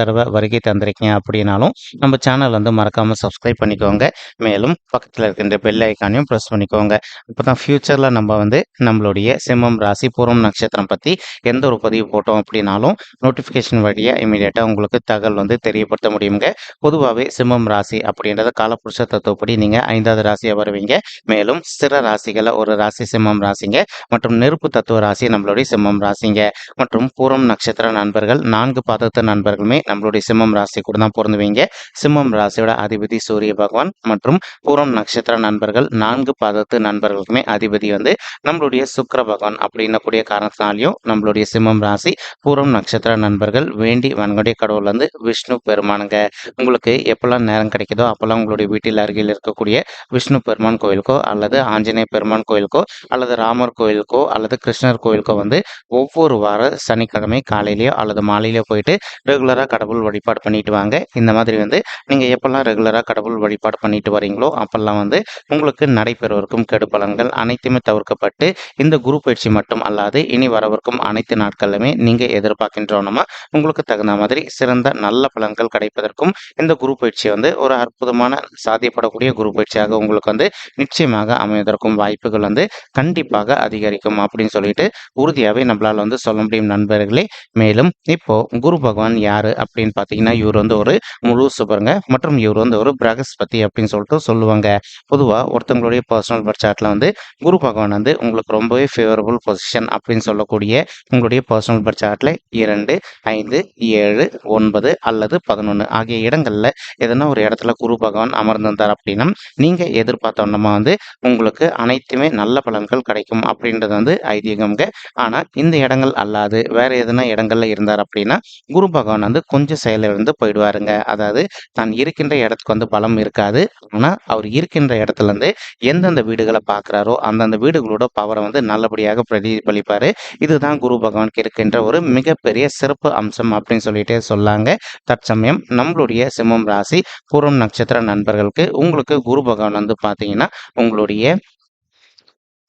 தடவை வருகை தந்திருக்கீங்க அப்படின்னாலும் நம்ம சேனல் வந்து மறக்காமல் சப்ஸ்கிரைப் பண்ணிக்கோங்க. மேலும் பக்கத்தில் இருக்கின்ற பெல் ஐக்கானையும் ப்ரெஸ் பண்ணிக்கோங்க. அப்போ தான் ஃப்யூச்சரில் நம்ம வந்து நம்மளுடைய சிம்மம் ராசி பூர்வம் நட்சத்திரம் பற்றி எந்த ஒரு பதிவு போட்டோம் அப்படின்னாலும் நோட்டிஃபிகேஷன் வழியாக இமீடியட்டாக உங்களுக்கு தகவல் வந்து தெரியப்படுத்த முடியுங்க. பொதுவாகவே சிம்மம் ராசி அப்படின்றத காலப்புருஷ தத்துவப்படி நீங்கள் ஐந்தாவது ராசியாக வருவீங்க. மேலும் ஸ்திர ராசிகளை ஒரு ராசி சிம்மம் ராசிங்க. மற்றும் நெருப்பு தத்துவ ராசி நம்மளுடைய சிம்மம் ராசிங்க. மற்றும் பூரம் நட்சத்திர நண்பர்கள் நான்கு பாதத்து நண்பர்களுமே நம்மளுடைய சிம்மம் ராசி கூட தான் பிறந்துவீங்க சிம்மம் ராசியோட அதிபதி சூரிய பகவான் மற்றும் பூரம் நட்சத்திர நண்பர்கள் நான்கு பதத்து நண்பர்களுக்குமே அதிபதி வந்து நம்மளுடைய சுக்கிர பகவான் அப்படின்னக்கூடிய காரணத்தினாலையும் நம்மளுடைய சிம்மம் ராசி பூரம் நட்சத்திர நண்பர்கள் வேண்டி வன்கொடைய கடவுள் வந்து விஷ்ணு பெருமானுங்க. உங்களுக்கு எப்பெல்லாம் நேரம் கிடைக்குதோ அப்பெல்லாம் உங்களுடைய வீட்டில் அருகில் இருக்கக்கூடிய விஷ்ணு பெருமான் கோயிலுக்கோ அல்லது ஆஞ்சநேய பெருமான் கோயிலுக்கோ அல்லது ராமர் கோயிலுக்கோ அல்லது கிருஷ்ணர் கோயிலுக்கோ வந்து ஒவ்வொரு வார சனிக்கிழமை காலையிலேயோ அல்லது மாலையிலேயோ போயிட்டு ரெகுலராக கடவுள் வழிபாடு பண்ணிட்டு வாங்க. இந்த மாதிரி வந்து நீங்கள் எப்பெல்லாம் ரெகுலராக கடவுள் வழிபாடு பண்ணிட்டு வரீங்களோ அப்பெல்லாம் வந்து உங்களுக்கு நடைபெறவிருக்கும் கெடு பலன்கள் அனைத்துமே தவிர்க்கப்பட்டு இந்த குரு பயிற்சி மட்டும் அல்லாது இனி வரவிருக்கும் அனைத்து நாட்களிலுமே நீங்கள் எதிர்பார்க்கின்றோனமா உங்களுக்கு தகுந்த மாதிரி சிறந்த நல்ல பலன்கள் கிடைப்பதற்கும் இந்த குரு பயிற்சி வந்து ஒரு அற்புதமான சாத்தியப்படக்கூடிய குரு பயிற்சியாக உங்களுக்கு வந்து நிச்சயமாக அமைவதற்கும் வாய்ப்புகள் வந்து கண்டிப்பாக அதிகரிக்கும் அப்படின்னு சொல்லிட்டு உறுதியாகவே நம்மளால் வந்து சொல்ல முடியும் நண்பர்களே. மேலும் இப்போ குரு பகவான் யாரு அப்படின்னு பார்த்தீங்கன்னா இவர் வந்து ஒரு முழு சுபருங்க மற்றும் இவர் வந்து ஒரு பிரகஸ்பதி அப்படின்னு சொல்லிட்டு சொல்லுவாங்க. பொதுவாக ஒருத்தவங்களுடைய பர்சனல் பர்த் வந்து குரு பகவான் வந்து உங்களுக்கு ரொம்பவே ஃபேவரபுள் பொசிஷன் அப்படின்னு சொல்லக்கூடிய உங்களுடைய பர்சனல் பர்த் சார்ட்டில் இரண்டு ஐந்து ஏழு ஒன்பது அல்லது பதினொன்று ஆகிய இடங்களில் எதனா ஒரு இடத்துல குரு பகவான் அமர்ந்திருந்தார் அப்படின்னா நீங்கள் எதிர்பார்த்தோன்னமா வந்து உங்களுக்கு அனைத்துமே நல்ல பலன்கள் கிடைக்கும் அப்படின்றது வந்து ஐதீகம்ங்க. ஆனால் இந்த இடங்கள் அல்லாது வேறு எதனா இடங்கள்ல இருந்தார் அப்படின்னா குரு பகவான் வந்து கொஞ்சம் செயலிழந்து போயிடுவாருங்க. அதாவது தான் இருக்கின்ற இடத்துக்கு வந்து பலம் இருக்காது. ஆனால் அவர் இருக்கின்ற இடத்துல இருந்து எந்தெந்த வீடுகளை பார்க்குறாரோ அந்தந்த வீடுகளோட பவரை வந்து நல்லபடியாக பிரதிபலிப்பார். இதுதான் குரு பகவானுக்கு இருக்கின்ற ஒரு மிகப்பெரிய சிறப்பு அம்சம் அப்படின்னு சொல்லிட்டே சொல்லாங்க. தற்சமயம் நம்மளுடைய சிம்மம் ராசி பூர்வம் நட்சத்திர நண்பர்களுக்கு உங்களுக்கு குரு பகவான் வந்து பார்த்தீங்கன்னா உங்களுடைய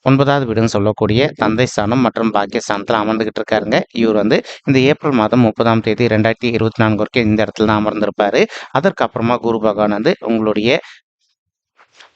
ஒன்பதாவது வீடுன்னு சொல்லக்கூடிய தந்தை ஸ்தானம் மற்றும் பாக்கிய ஸ்தானத்தில் அமர்ந்துகிட்டு இருக்காருங்க. இவர் வந்து இந்த ஏப்ரல் மாதம் முப்பதாம் தேதி ரெண்டாயிரத்தி இருபத்தி நான்கு வரைக்கும் இந்த இடத்துல தான் அமர்ந்திருப்பாரு. அதற்கு அப்புறமா குரு பகவான் வந்து உங்களுடைய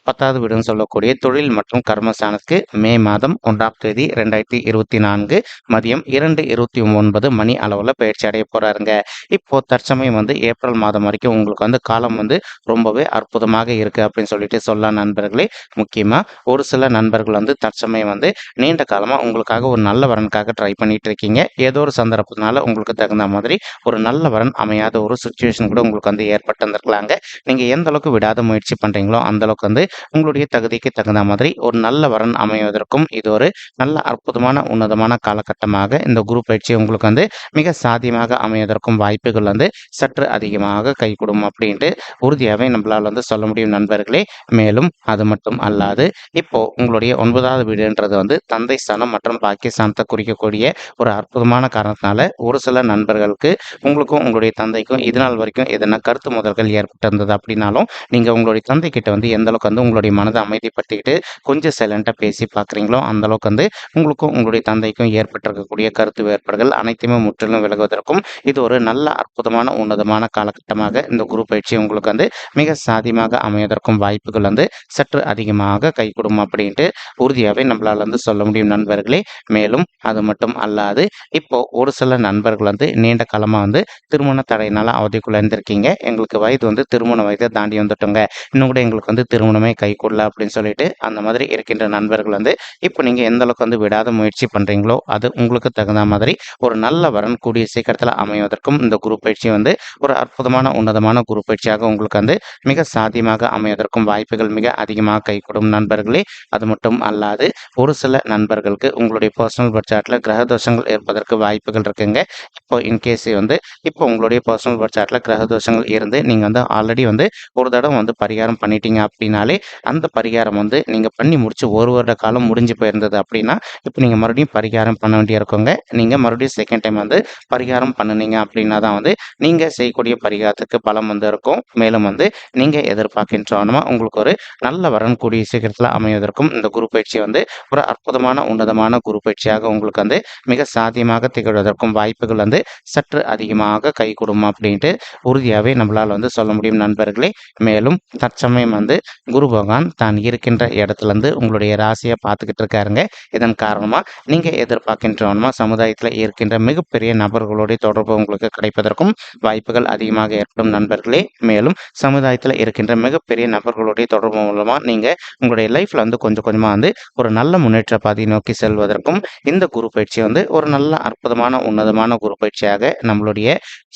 பத்தாவது வீடுன்னு சொல்லக்கூடிய தொழில் மற்றும் கர்மஸ்தானத்துக்கு மே மாதம் ஒன்றாம் தேதி ரெண்டாயிரத்தி இருபத்தி நான்கு மதியம் இரண்டு இருபத்தி ஒன்பது மணி அளவில் பயிற்சி அடைய போறாருங்க. இப்போ தற்சமயம் வந்து ஏப்ரல் மாதம் வரைக்கும் உங்களுக்கு வந்து காலம் வந்து ரொம்பவே அற்புதமாக இருக்கு அப்படின்னு சொல்லிட்டு சொல்லலாம் நண்பர்களே. முக்கியமாக ஒரு சில நண்பர்கள் வந்து தற்சமயம் வந்து நீண்ட காலமாக உங்களுக்காக ஒரு நல்ல வரனுக்காக ட்ரை பண்ணிட்டு இருக்கீங்க. ஏதோ ஒரு சந்தர்ப்பத்தினால உங்களுக்கு தகுந்த மாதிரி ஒரு நல்ல வரன் அமையாத ஒரு சுச்சுவேஷன் கூட உங்களுக்கு வந்து ஏற்பட்டு வந்திருக்கலாங்க நீங்கள் எந்த அளவுக்கு விடாத முயற்சி பண்ணுறீங்களோ அந்த அளவுக்கு வந்து உங்களுடைய தகுதிக்கு தகுந்த மாதிரி ஒரு நல்ல வரன் அமைவதற்கும் இது ஒரு நல்ல அற்புதமான உன்னதமான காலகட்டமாக இந்த குரு பயிற்சி உங்களுக்கு வந்து மிக சாத்தியமாக அமைவதற்கும் வாய்ப்புகள் வந்து சற்று அதிகமாக கைகூடும் அப்படின்ட்டு உறுதியாகவே நம்மளால் வந்து சொல்ல முடியும் நண்பர்களே. மேலும் அது மட்டும் அல்லாது இப்போ உங்களுடைய ஒன்பதாவது வீடுன்றது வந்து தந்தை ஸ்தானம் மற்றும் பாக்கியஸ்தானத்தை குறிக்கக்கூடிய ஒரு அற்புதமான காரணத்தினால ஒரு சில நண்பர்களுக்கு உங்களுக்கும் உங்களுடைய தந்தைக்கும் இது நாள் வரைக்கும் எதனா கருத்து முதல்கள் ஏற்பட்டிருந்தது அப்படின்னாலும் நீங்கள் உங்களுடைய தந்தை கிட்ட வந்து எந்த அளவுக்கு வந்து உங்களுடைய மனதை அமைதிப்படுத்திக்கிட்டு கொஞ்சம் சைலண்ட்டாக பேசி பார்க்குறீங்களோ அந்த அளவுக்கு வந்து உங்களுக்கும் உங்களுடைய தந்தைக்கும் ஏற்பட்டிருக்கக்கூடிய கருத்து வேறுபாடுகள் அனைத்துமே முற்றிலும் விலகுவதற்கும் இது ஒரு நல்ல அற்புதமான உன்னதமான காலகட்டமாக இந்த குரு பயிற்சி உங்களுக்கு வந்து மிக சாதியமாக அமைவதற்கும் வாய்ப்புகள் வந்து சற்று அதிகமாக கைகூடும் அப்படின்ட்டு உறுதியாகவே நம்மளால் வந்து சொல்ல முடியும் நண்பர்களே. மேலும் அது மட்டும் அல்லாது இப்போ ஒரு சில நண்பர்கள் வந்து நீண்ட காலமாக வந்து திருமண தடையினால அவதிக்குள்ளே இருந்திருக்கீங்க எங்களுக்கு வயது வந்து திருமண வயதை தாண்டி வந்துட்டோங்க. இன்னும் கூட எங்களுக்கு வந்து திருமணமே எதுவுமே கைகூடல அப்படின்னு சொல்லிட்டு அந்த மாதிரி இருக்கின்ற நண்பர்கள் வந்து இப்போ நீங்கள் எந்த அளவுக்கு வந்து விடாத முயற்சி பண்ணுறீங்களோ அது உங்களுக்கு தகுந்த மாதிரி ஒரு நல்ல வரன் கூடிய சீக்கிரத்தில் அமைவதற்கும் இந்த குரு பயிற்சி வந்து ஒரு அற்புதமான உன்னதமான குரு பயிற்சியாக உங்களுக்கு வந்து மிக சாத்தியமாக அமைவதற்கும் வாய்ப்புகள் மிக அதிகமாக கைகூடும் நண்பர்களே. அது மட்டும் அல்லாது ஒரு சில நண்பர்களுக்கு உங்களுடைய பர்சனல் பட்ஜெட்டில் கிரக தோஷங்கள் இருப்பதற்கு வாய்ப்புகள் இருக்குங்க. இப்போ இன்கேஸ் வந்து இப்போ உங்களுடைய பர்சனல் பட்ஜெட்டில் கிரக தோஷங்கள் இருந்து நீங்கள் வந்து ஆல்ரெடி வந்து ஒரு தடவை வந்து பரிகாரம் பண்ணிட்டீங்க அப்படின்னாலே அந்த பரிகாரம் வந்து நீங்கள் பண்ணி முடிச்சு ஒரு வருட காலம் முடிஞ்சு போயிருந்தது அப்படின்னா இப்போ நீங்கள் மறுபடியும் பரிகாரம் பண்ண வேண்டிய இருக்கோங்க நீங்கள் மறுபடியும் செகண்ட் டைம் வந்து பரிகாரம் பண்ணுனீங்க அப்படின்னா தான் வந்து நீங்கள் செய்யக்கூடிய பரிகாரத்துக்கு பலம் வந்து இருக்கும். மேலும் வந்து நீங்கள் எதிர்பார்க்கின்றவனமா உங்களுக்கு ஒரு நல்ல வரன் கூடிய சீக்கிரத்தில் அமைவதற்கும் இந்த குரு பயிற்சி வந்து ஒரு அற்புதமான உன்னதமான குரு பயிற்சியாக உங்களுக்கு வந்து மிக சாத்தியமாக திகழ்வதற்கும் வாய்ப்புகள் வந்து சற்று அதிகமாக கை கொடுமா அப்படின்ட்டு உறுதியாகவே நம்மளால் வந்து சொல்ல முடியும் நண்பர்களே. மேலும் தற்சமயம் வந்து குரு பகவான் தான் இருக்கின்ற இடத்துலேருந்து உங்களுடைய ராசியை பார்த்துக்கிட்டு இருக்காருங்க. இதன் காரணமாக நீங்கள் எதிர்பார்க்கின்றவனமா சமுதாயத்தில் இருக்கின்ற மிகப்பெரிய நபர்களுடைய தொடர்பு உங்களுக்கு கிடைப்பதற்கும் வாய்ப்புகள் அதிகமாக ஏற்படும் நண்பர்களே. மேலும் சமுதாயத்தில் இருக்கின்ற மிகப்பெரிய நபர்களுடைய தொடர்பு மூலமாக நீங்கள் உங்களுடைய லைஃப்பில் வந்து கொஞ்சம் கொஞ்சமாக வந்து ஒரு நல்ல முன்னேற்ற பாதையை நோக்கி செல்வதற்கும் இந்த குரு பயிற்சி வந்து ஒரு நல்ல அற்புதமான உன்னதமான குரு பயிற்சியாக நம்மளுடைய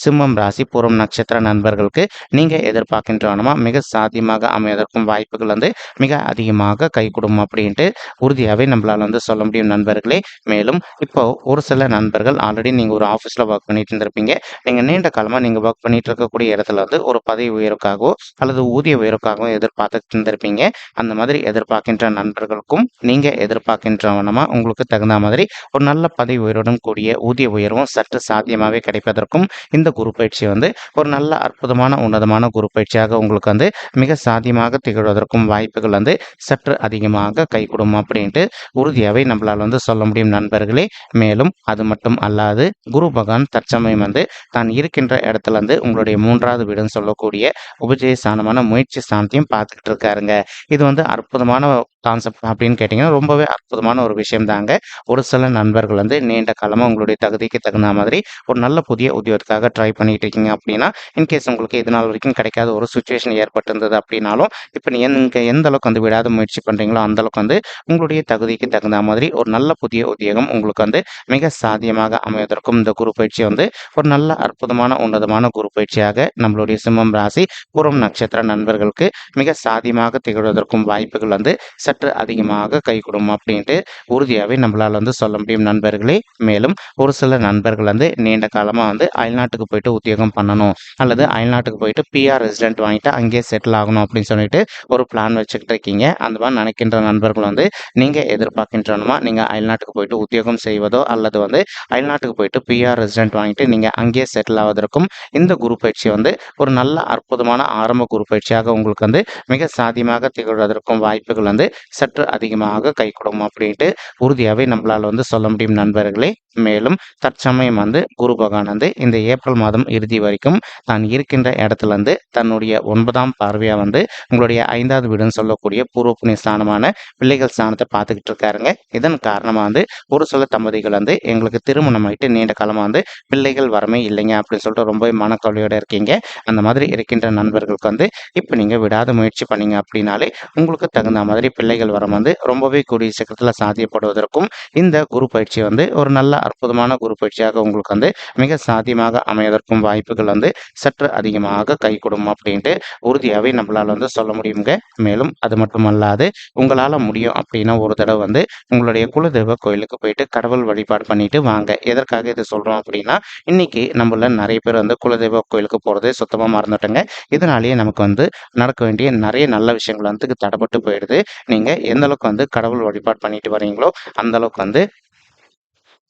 சிம்மம் ராசி பூரம் நட்சத்திர நண்பர்களுக்கு நீங்கள் எதிர்பார்க்கின்றவனமா மிக சாத்தியமாக அமைவதற்கும் வாய்ப்புகள் வந்து மிக அதிகமாக கைகூடும் அப்படின்ட்டு உறுதியாகவே நம்மளால் வந்து சொல்ல முடியும் நண்பர்களே. மேலும் இப்போ ஒரு சில நண்பர்கள் ஆல்ரெடி நீங்கள் ஒரு ஆஃபீஸில் ஒர்க் பண்ணிட்டு இருந்திருப்பீங்க. நீங்கள் நீண்ட காலமாக நீங்கள் ஒர்க் பண்ணிட்டு இருக்கக்கூடிய இடத்துல வந்து ஒரு பதவி உயர்வுக்காகவோ அல்லது ஊதிய உயர்வுக்காகவோ எதிர்பார்த்துட்டு இருந்திருப்பீங்க. அந்த மாதிரி எதிர்பார்க்கின்ற நண்பர்களுக்கும் நீங்கள் எதிர்பார்க்கின்றவனமாக உங்களுக்கு தகுந்த மாதிரி ஒரு நல்ல பதவி உயர்வுடன் கூடிய ஊதிய உயர்வும் சற்று சாத்தியமாகவே கிடைப்பதற்கும் இந்த குரு பயிற்சி வந்து ஒரு நல்ல அற்புதமான உன்னதமான குரு பயிற்சியாக உங்களுக்கு வந்து மிக சாத்தியமாக திகழ்வதற்கும் வாய்ப்புகள் வந்து சற்று அதிகமாக கைகூடும் அப்படின்ட்டு உறுதியாகவே நம்மளால் வந்து சொல்ல முடியும் நண்பர்களே. மேலும் அது மட்டும் அல்லாது குரு பகவான் தற்சமயம் வந்து தான் இருக்கின்ற இடத்துல வந்து உங்களுடைய மூன்றாவது வீடுன்னு சொல்லக்கூடிய உபஜய ஸ்தானமான முயற்சி ஸ்தானத்தையும் பார்த்துக்கிட்டு இருக்காருங்க. இது வந்து அற்புதமான கான்செப்ட் அப்படின்னு கேட்டிங்கன்னா ரொம்பவே அற்புதமான ஒரு விஷயம் தாங்க ஒரு சில நண்பர்கள் வந்து நீண்ட காலமாக உங்களுடைய தகுதிக்கு தகுந்த மாதிரி ஒரு நல்ல புதிய உத்தியோகத்துக்காக ட்ரை பண்ணிட்டு இருக்கீங்க அப்படின்னா இன்கேஸ் உங்களுக்கு இது நாள் வரைக்கும் கிடைக்காத ஒரு சுச்சுவேஷன் ஏற்பட்டிருந்தது அப்படின்னாலும் இப்போ நீங்கள் எந்த அளவுக்கு வந்து விடாத முயற்சி பண்ணுறீங்களோ அந்த அளவுக்கு வந்து உங்களுடைய தகுதிக்கு தகுந்த மாதிரி ஒரு நல்ல புதிய உத்தியோகம் உங்களுக்கு வந்து மிக சாத்தியமாக அமைவதற்கும் இந்த குரு பயிற்சி வந்து ஒரு நல்ல அற்புதமான உன்னதமான குரு பயிற்சியாக நம்மளுடைய சிம்மம் ராசி பூரம் நட்சத்திர நண்பர்களுக்கு மிக சாத்தியமாக திகழ்வதற்கும் வாய்ப்புகள் வந்து சற்று அதிகமாக கை கொடுக்கும் அப்படின்ட்டு உறுதியாகவே நம்மளால் வந்து சொல்ல முடியும். நண்பர்களே மேலும் ஒரு சில நண்பர்கள் வந்து நீண்ட காலமாக வந்து அயல்நாட்டுக்கு போயிட்டு உத்தியோகம் பண்ணணும். அல்லது அயல்நாட்டுக்கு போயிட்டு பிஆர் ரெசிடென்ட் வாங்கிட்டு அங்கேயே செட்டில் ஆகணும் அப்படின்னு சொல்லிட்டு ஒரு பிளான் வச்சுக்கிட்டு இருக்கீங்க. அந்த மாதிரி நினைக்கின்ற நண்பர்கள் வந்து நீங்கள் எதிர்பார்க்கின்றனுமா? நீங்கள் அயல்நாட்டுக்கு போயிட்டு உத்தியோகம் செய்வதோ அல்லது வந்து அயல்நாட்டுக்கு போயிட்டு பிஆர் ரெசிடென்ட் வாங்கிட்டு நீங்கள் அங்கேயே செட்டில் ஆவதற்கும் இந்த குரு பயிற்சி வந்து ஒரு நல்ல அற்புதமான ஆரம்ப குரு பயிற்சியாக உங்களுக்கு வந்து மிக சாத்தியமாக திகழ்வதற்கும் வாய்ப்புகள் வந்து சற்று அதிகமாக கை கொடுக்கும் அப்படின்ட்டு உறுதியாகவே நம்மளால் வந்து சொல்ல முடியும் நண்பர்களே. மேலும் தற்சமயம் வந்து குரு பகவான் வந்து இந்த ஏப்ரல் மாதம் இறுதி வரைக்கும் தான் இருக்கின்ற இடத்துல இருந்து தன்னுடைய ஒன்பதாம் பார்வையாக வந்து உங்களுடைய ஐந்தாவது வீடுன்னு சொல்லக்கூடிய பூர்வ புண்ணிய ஸ்தானமான பிள்ளைகள் ஸ்தானத்தை பார்த்துக்கிட்டு இருக்காருங்க. இதன் காரணமாக வந்து ஒரு சில தம்பதிகள் வந்து எங்களுக்கு திருமணம் ஆகிட்டு நீண்ட காலமாக வந்து பிள்ளைகள் வரமே இல்லைங்க அப்படின்னு சொல்லிட்டு ரொம்பவே மனக்கவலையோடு இருக்கீங்க. அந்த மாதிரி இருக்கின்ற நண்பர்களுக்கு வந்து இப்போ நீங்கள் விடாத முயற்சி பண்ணீங்க அப்படின்னாலே உங்களுக்கு தகுந்த மாதிரி பிள்ளைகள் வரம் வந்து ரொம்பவே கூடிய சீக்கிரத்தில் சாத்தியப்படுவதற்கும் இந்த குரு பயிற்சி வந்து ஒரு நல்ல அற்புதமான குரு பயிற்சியாக உங்களுக்கு வந்து மிக சாத்தியமாக அமைவதற்கும் வாய்ப்புகள் வந்து சற்று அதிகமாக கைகூடும் அப்படின்ட்டு உறுதியாகவே நம்மளால் வந்து சொல்ல முடியுங்க. மேலும் அது மட்டுமல்லாது உங்களால் முடியும் அப்படின்னா ஒரு தடவை வந்து உங்களுடைய குலதெய்வ கோயிலுக்கு போயிட்டு கடவுள் வழிபாடு பண்ணிட்டு வாங்க. எதற்காக இது சொல்கிறோம் அப்படின்னா இன்னைக்கு நம்மள நிறைய பேர் வந்து குலதெய்வ கோயிலுக்கு போகிறதே சுத்தமாக மறந்துட்டோங்க. இதனாலேயே நமக்கு வந்து நடக்க வேண்டிய நிறைய நல்ல விஷயங்கள் வந்து தடைப்பட்டு போயிடுது. நீங்கள் எந்த அளவுக்கு வந்து கடவுள் வழிபாடு பண்ணிட்டு வரீங்களோ அந்த அளவுக்கு வந்து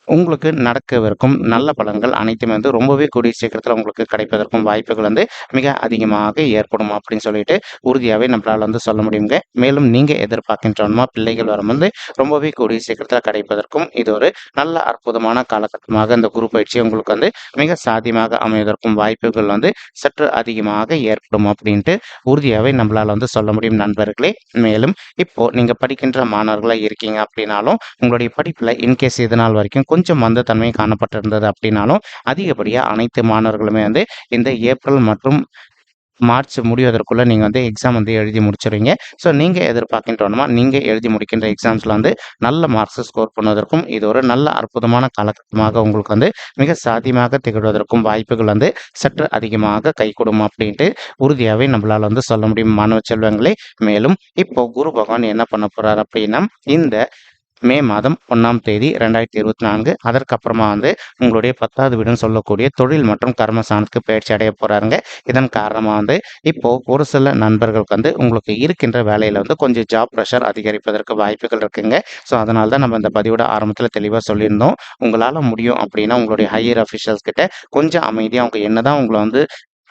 உங்களுக்கு நடக்கவிருக்கும் நல்ல பலன்கள் அனைத்துமே வந்து ரொம்பவே கூடிய சீக்கிரத்தில் உங்களுக்கு கிடைப்பதற்கும் வாய்ப்புகள் வந்து மிக அதிகமாக ஏற்படும் அப்படின்னு சொல்லிட்டு உறுதியாகவே நம்மளால் வந்து சொல்ல முடியுங்க. மேலும் நீங்கள் எதிர்பார்க்கின்றோமா பிள்ளைகள் வரும் வந்து ரொம்பவே கூடிய சீக்கிரத்தில் கிடைப்பதற்கும் இது ஒரு நல்ல அற்புதமான காலகட்டமாக இந்த குரு பயிற்சி உங்களுக்கு வந்து மிக சாத்தியமாக அமைவதற்கும் வாய்ப்புகள் வந்து சற்று அதிகமாக ஏற்படும் அப்படின்ட்டு உறுதியாகவே நம்மளால் வந்து சொல்ல முடியும் நண்பர்களே. மேலும் இப்போ நீங்கள் படிக்கின்ற மாணவர்களாக இருக்கீங்க அப்படின்னாலும் உங்களுடைய படிப்பில் இன்கேஸ் இது நாள் வரைக்கும் கொஞ்சம் மந்தத்தன்மை காணப்பட்டிருந்தது அப்படின்னாலும் அதிகப்படியாக அனைத்து மாணவர்களுமே வந்து இந்த ஏப்ரல் மற்றும் மார்ச் முடிவதற்குள்ளே நீங்கள் வந்து எக்ஸாம் வந்து எழுதி முடிச்சிருவீங்க. ஸோ நீங்கள் எதிர்பார்க்கின்றோமா நீங்கள் எழுதி முடிக்கின்ற எக்ஸாம்ஸில் வந்து நல்ல மார்க்ஸ் ஸ்கோர் பண்ணுவதற்கும் இது ஒரு நல்ல அற்புதமான காலகட்டமாக உங்களுக்கு வந்து மிக சாத்தியமாக திகழ்வதற்கும் வாய்ப்புகள் வந்து சற்று அதிகமாக கை கொடுக்கும் அப்படின்ட்டு உறுதியாகவே நம்மளால் வந்து சொல்ல முடியும். மாணவ செல்வங்களே மேலும் இப்போ குரு பகவான் என்ன பண்ண போகிறார் அப்படின்னா இந்த மே மாதம் ஒன்றாம் தேதி ரெண்டாயிரத்தி இருபத்தி நான்கு. அதற்கப்புறமா வந்து உங்களுடைய பத்தாவது வீடுன்னு சொல்லக்கூடிய தொழில் மற்றும் கர்மஸ்தானத்துக்கு பயிற்சி அடைய போகிறாருங்க இதன் காரணமாக வந்து இப்போது ஒரு சில நண்பர்களுக்கு வந்து உங்களுக்கு இருக்கின்ற வேலையில் வந்து கொஞ்சம் ஜாப் ப்ரெஷர் அதிகரிப்பதற்கு வாய்ப்புகள் இருக்குங்க. ஸோ அதனால தான் நம்ம இந்த பதிவோட ஆரம்பத்தில் தெளிவாக சொல்லியிருந்தோம். உங்களால் முடியும் அப்படின்னா உங்களுடைய ஹையர் அஃபிஷியல்ஸ் கிட்ட கொஞ்சம் அமைதியாக அவங்க என்னதான் உங்களை வந்து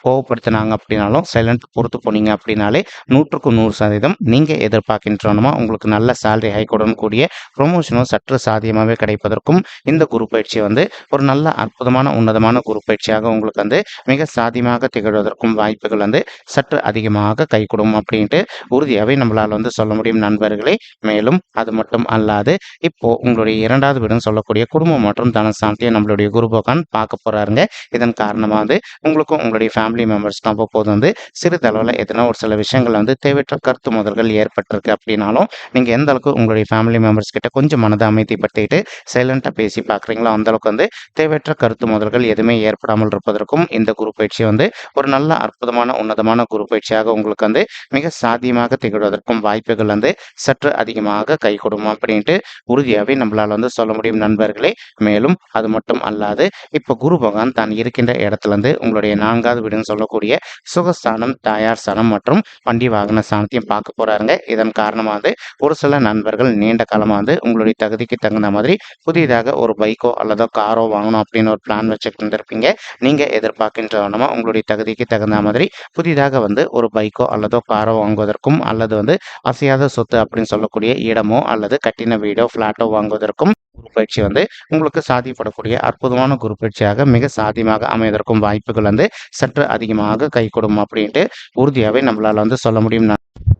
கோவப்படுத்தினாங்க அப்படின்னாலும் சைலண்ட் பொறுத்து போனீங்க அப்படின்னாலே நூற்றுக்கு நூறு சதவீதம் நீங்கள் எதிர்பார்க்கின்றோமா உங்களுக்கு நல்ல சேலரி ஹைக்கோடன் கூடிய ப்ரொமோஷனும் சற்று சாத்தியமாகவே கிடைப்பதற்கும் இந்த குரு பயிற்சி வந்து ஒரு நல்ல அற்புதமான உன்னதமான குரு பயிற்சியாக உங்களுக்கு வந்து மிக சாத்தியமாக திகழ்வதற்கும் வாய்ப்புகள் வந்து சற்று அதிகமாக கை கொடுக்கும் அப்படின்ட்டு உறுதியாகவே நம்மளால் வந்து சொல்ல முடியும் நண்பர்களே. மேலும் அது மட்டும் அல்லாது இப்போ உங்களுடைய இரண்டாவது வீடுன்னு சொல்லக்கூடிய குடும்பம் மற்றும் தனசாந்தியை நம்மளுடைய குரு பகவான் பார்க்க போறாருங்க. இதன் காரணமாக வந்து உங்களுக்கும் உங்களுடைய ஃபேமிலி ஃபேமிலி மெம்பர்ஸ்க்கும் அவ்வப்போது வந்து சிறிதளவில் எதனா ஒரு சில விஷயங்கள் வந்து தேவையற்ற கருத்து முதல்கள் ஏற்பட்டிருக்கு அப்படின்னாலும் நீங்கள் எந்த அளவுக்கு உங்களுடைய ஃபேமிலி மெம்பர்ஸ் கிட்ட கொஞ்சம் மனதை அமைதிப்படுத்திட்டு சைலண்ட்டாக பேசி பார்க்குறீங்களோ அந்த அளவுக்கு வந்து தேவையற்ற கருத்து முதல்கள் எதுவுமே ஏற்படாமல் இருப்பதற்கும் இந்த குரு பயிற்சி வந்து ஒரு நல்ல அற்புதமான உன்னதமான குரு பயிற்சியாக உங்களுக்கு வந்து மிக சாத்தியமாக திகழ்வதற்கும் வாய்ப்புகள் வந்து சற்று அதிகமாக கை கொடுக்கும் அப்படின்ட்டு உறுதியாகவே நம்மளால் வந்து சொல்ல முடியும் நண்பர்களே. மேலும் அது மட்டும் அல்லாது இப்போ குரு பகவான் தான் இருக்கின்ற இடத்துல இருந்து உங்களுடைய நான்காவது வீடுன்னு சொல்லக்கூடிய சுகஸ்தானம் தாயார் ஸ்தானம் மற்றும் வண்டி வாகன ஸ்தானத்தையும் பார்க்க போறாருங்க. இதன் காரணமாக வந்து ஒரு சில நண்பர்கள் நீண்ட காலமாக வந்து உங்களுடைய தகுதிக்கு தகுந்த மாதிரி புதிதாக ஒரு பைக்கோ அல்லதோ காரோ வாங்கணும் அப்படின்னு ஒரு பிளான் வச்சுட்டு இருந்திருப்பீங்க. நீங்க எதிர்பார்க்கின்ற வண்ணமா உங்களுடைய தகுதிக்கு தகுந்த மாதிரி புதிதாக வந்து ஒரு பைக்கோ அல்லதோ காரோ வாங்குவதற்கும் அல்லது வந்து அசையாத சொத்து அப்படின்னு சொல்லக்கூடிய இடமோ அல்லது கட்டின வீடோ ஃப்ளாட்டோ வாங்குவதற்கும் குரு பயிற்சி வந்து உங்களுக்கு சாதிப்படக்கூடிய அற்புதமான குரு பயிற்சியாக மிக சாதியமாக அமைவதற்கும் வாய்ப்புகள் வந்து சற்று அதிகமாக கை கொடுக்கும் அப்படின்ட்டு உறுதியாகவே நம்மளால் வந்து சொல்ல முடியும்.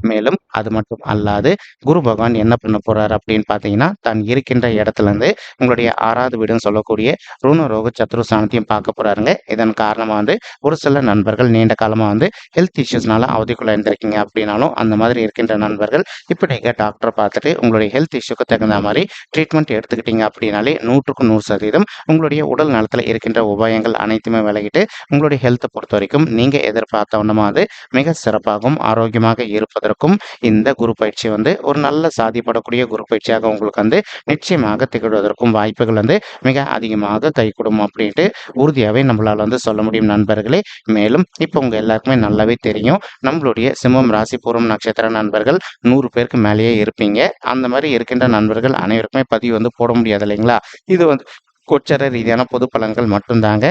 மேலும் அது மட்டும் அல்லாது குரு பகவான் என்ன பண்ண போறார் அப்படின்னு பார்த்தீங்கன்னா தான் இருக்கின்ற இடத்துல இருந்து உங்களுடைய ஆறாவது வீடுன்னு சொல்லக்கூடிய ருணரோக சத்ருஸ்தானத்தையும் பார்க்க போறாருங்க. இதன் காரணமாக வந்து ஒரு சில நண்பர்கள் நீண்ட காலமாக வந்து ஹெல்த் இஷ்யூஸ்னால அவதிக்குள்ள இருந்திருக்கீங்க அப்படின்னாலும் அந்த மாதிரி இருக்கின்ற நண்பர்கள் இப்போ நீங்கள் டாக்டரை பார்த்துட்டு உங்களுடைய ஹெல்த் இஷ்யூக்கு தகுந்த மாதிரி ட்ரீட்மெண்ட் எடுத்துக்கிட்டீங்க அப்படின்னாலே நூற்றுக்கு நூறு சதவீதம் உங்களுடைய உடல் நலத்தில் இருக்கின்ற உபாயங்கள் அனைத்துமே விலகிட்டு உங்களுடைய ஹெல்த்தை பொறுத்த வரைக்கும் நீங்கள் எதிர்பார்த்த ஒன்றமாக அது மிக சிறப்பாகவும் ஆரோக்கியமாக இருப்பதற்கும் இந்த குரு பயிற்சி வந்து ஒரு நல்ல சாதிப்படக்கூடிய குரு பயிற்சியாக உங்களுக்கு வந்து நிச்சயமாக திகழ்வதற்கும் வாய்ப்புகள் வந்து மிக அதிகமாக கை கொடுக்கும் அப்படின்ட்டு உறுதியாகவே நம்மளால் வந்து சொல்ல முடியும் நண்பர்களே. மேலும் இப்போ உங்கள் எல்லாருக்குமே நல்லாவே தெரியும். நம்மளுடைய சிம்மம் ராசி பூர்வம் நட்சத்திர நண்பர்கள் நூறு பேருக்கு மேலேயே இருப்பீங்க. அந்த மாதிரி இருக்கின்ற நண்பர்கள் அனைவருக்குமே பதிவு வந்து போட முடியாது இல்லைங்களா? இது வந்து கொச்சர ரீதியான பொது பலன்கள் மட்டும்தாங்க.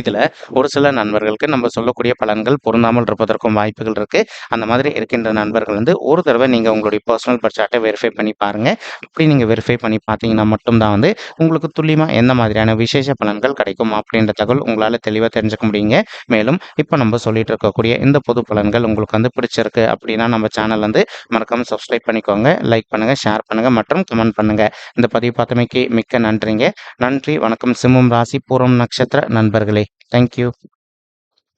இதில் ஒரு சில நண்பர்களுக்கு நம்ம சொல்லக்கூடிய பலன்கள் பொருந்தாமல் இருப்பதற்கும் வாய்ப்புகள் இருக்குது அந்த மாதிரி இருக்கின்ற நண்பர்கள் வந்து ஒரு தடவை நீங்கள் உங்களுடைய பர்சனல் பர்சார்ட்டை வெரிஃபை பண்ணி பாருங்கள் அப்படி நீங்கள் வெரிஃபை பண்ணி பார்த்தீங்கன்னா மட்டும்தான் வந்து உங்களுக்கு துல்லியமாக எந்த மாதிரியான விசேஷ பலன்கள் கிடைக்கும் அப்படின்ற தகவல் உங்களால் தெளிவாக தெரிஞ்சுக்க முடியுங்க. மேலும் இப்போ நம்ம சொல்லிட்டு இருக்கக்கூடிய இந்த பொது பலன்கள் உங்களுக்கு வந்து பிடிச்சிருக்கு அப்படின்னா நம்ம சேனல் வந்து மறக்காமல் சப்ஸ்கிரைப் பண்ணிக்கோங்க. லைக் பண்ணுங்கள் ஷேர் பண்ணுங்கள் மற்றும் கமெண்ட் பண்ணுங்கள் இந்த பதிவு பார்த்தமைக்கு மிக்க நன்றிங்க. நன்றி வணக்கம். சிம்மம் ராசி பூரம் நட்சத்திர நண்பர்களே. Thank you.